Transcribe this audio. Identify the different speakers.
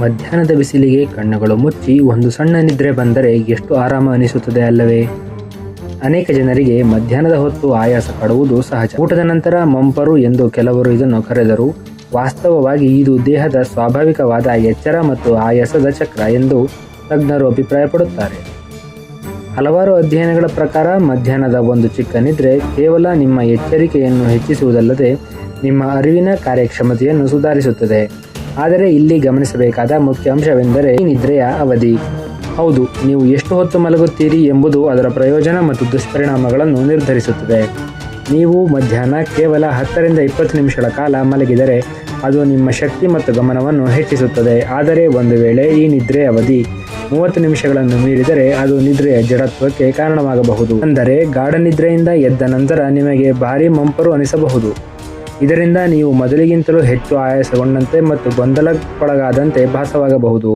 Speaker 1: ಮಧ್ಯಾಹ್ನದ ಬಿಸಿಲಿಗೆ ಕಣ್ಣುಗಳು ಮುಚ್ಚಿ ಒಂದು ಸಣ್ಣ ನಿದ್ರೆ ಬಂದರೆ ಎಷ್ಟು ಆರಾಮ ಅನಿಸುತ್ತದೆ ಅಲ್ಲವೇ? ಅನೇಕ ಜನರಿಗೆ ಮಧ್ಯಾಹ್ನದ ಹೊತ್ತು ಆಯಾಸ ಪಡುವುದು ಸಹಜ. ಊಟದ ನಂತರ ಮಂಪರು ಎಂದು ಕೆಲವರು ಇದನ್ನು ಕರೆದರು. ವಾಸ್ತವವಾಗಿ ಇದು ದೇಹದ ಸ್ವಾಭಾವಿಕವಾದ ಎಚ್ಚರ ಮತ್ತು ಆಯಾಸದ ಚಕ್ರ ಎಂದು ತಜ್ಞರು ಅಭಿಪ್ರಾಯಪಡುತ್ತಾರೆ. ಹಲವಾರು ಅಧ್ಯಯನಗಳ ಪ್ರಕಾರ ಮಧ್ಯಾಹ್ನದ ಒಂದು ಚಿಕ್ಕ ನಿದ್ರೆ ಕೇವಲ ನಿಮ್ಮ ಎಚ್ಚರಿಕೆಯನ್ನು ಹೆಚ್ಚಿಸುವುದಲ್ಲದೆ ನಿಮ್ಮ ಅರಿವಿನ ಕಾರ್ಯಕ್ಷಮತೆಯನ್ನು ಸುಧಾರಿಸುತ್ತದೆ. ಆದರೆ ಇಲ್ಲಿ ಗಮನಿಸಬೇಕಾದ ಮುಖ್ಯ ಅಂಶವೆಂದರೆ ನಿದ್ರೆಯ ಅವಧಿ. ಹೌದು, ನೀವು ಎಷ್ಟು ಹೊತ್ತು ಮಲಗುತ್ತೀರಿ ಎಂಬುದು ಅದರ ಪ್ರಯೋಜನ ಮತ್ತು ದುಷ್ಪರಿಣಾಮಗಳನ್ನು ನಿರ್ಧರಿಸುತ್ತದೆ. ನೀವು ಮಧ್ಯಾಹ್ನ ಕೇವಲ ಹತ್ತರಿಂದ ಇಪ್ಪತ್ತು ನಿಮಿಷಗಳ ಕಾಲ ಮಲಗಿದರೆ ಅದು ನಿಮ್ಮ ಶಕ್ತಿ ಮತ್ತು ಗಮನವನ್ನು ಹೆಚ್ಚಿಸುತ್ತದೆ. ಆದರೆ ಒಂದು ವೇಳೆ ಈ ನಿದ್ರೆ ಅವಧಿ ಮೂವತ್ತು ನಿಮಿಷಗಳನ್ನು ಮೀರಿದರೆ ಅದು ನಿದ್ರೆಯ ಜಡತ್ವಕ್ಕೆ ಕಾರಣವಾಗಬಹುದು. ಅಂದರೆ ಗಾಢ ನಿದ್ರೆಯಿಂದ ಎದ್ದ ನಂತರ ನಿಮಗೆ ಭಾರಿ ಮಂಪರು ಅನಿಸಬಹುದು. ಇದರಿಂದ ನೀವು ಮೊದಲಿಗಿಂತಲೂ ಹೆಚ್ಚು ಆಯಾಸಗೊಂಡಂತೆ ಮತ್ತು ಗೊಂದಲಕ್ಕೊಳಗಾದಂತೆ ಭಾಸವಾಗಬಹುದು